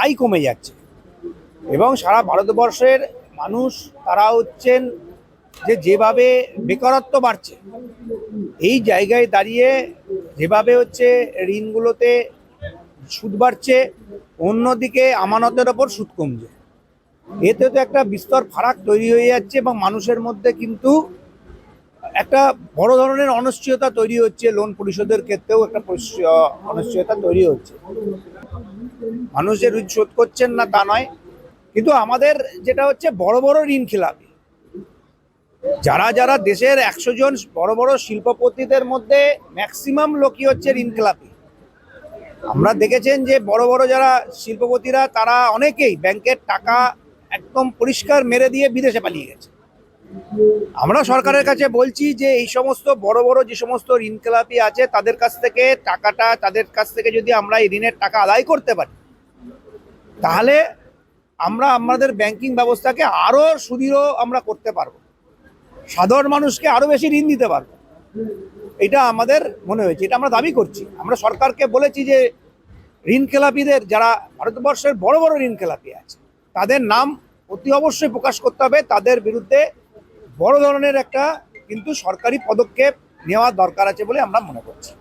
আয় কমে যাচ্ছে। এবং সারা ভারতবর্ষের মানুষ, তারা হচ্ছেন যে যেভাবে বেকারত্ব বাড়ছে, এই জায়গায় দাঁড়িয়ে যেভাবে হচ্ছে ঋণগুলোতে সুদ বাড়ছে, অন্যদিকে আমানতের ওপর সুদ কমছে। এতে তো একটা বিস্তর ফারাক তৈরি হয়ে যাচ্ছে এবং মানুষের মধ্যে কিন্তু একটা বড় ধরনের অনিশ্চয়তা তৈরি হচ্ছে লোন পরিশোধের ক্ষেত্রেও একটা অনিশ্চয়তা তৈরি হচ্ছে। মানুষ যে ঋণ শোধ করছেন না তা নয়, কিন্তু আমাদের যেটা হচ্ছে বড় বড় ঋণ খেলাপি। যারা যারা দেশের একশো জন বড় বড় শিল্পপতিদের মধ্যে ম্যাক্সিমাম লোকই হচ্ছে ঋণ খেলাপি। আমরা দেখেছেন যে বড় বড় যারা শিল্পপতিরা, তারা অনেকেই ব্যাংকের টাকা একদম পরিষ্কার মেরে দিয়ে বিদেশে পালিয়ে গেছে। আমরা সরকারের কাছে বলছি যে এই সমস্ত বড় বড় যে সমস্ত ঋণ খেলাপি আছে, তাদের কাছ থেকে টাকাটা, তাদের কাছ থেকে যদি আমরা এই ঋণের টাকা আদায় করতে পারি, তাহলে আমরা আমাদের ব্যাংকিং ব্যবস্থাকে আরও সুদৃঢ় আমরা করতে পারব। সাধারণ মানুষকে আরও বেশি ঋণ দিতে পারব। এটা আমাদের মনে হয়েছে, এটা আমরা দাবি করছি। আমরা সরকারকে বলেছি যে ঋণ খেলাপিদের যারা ভারতবর্ষের বড় বড় ঋণ খেলাপি আছে, তাদের নাম অতি অবশ্যই প্রকাশ করতে হবে, তাদের বিরুদ্ধে বড় ধরনের একটা কিন্তু সরকারি পদক্ষেপ নেওয়া দরকার আছে বলে আমরা মনে করছি।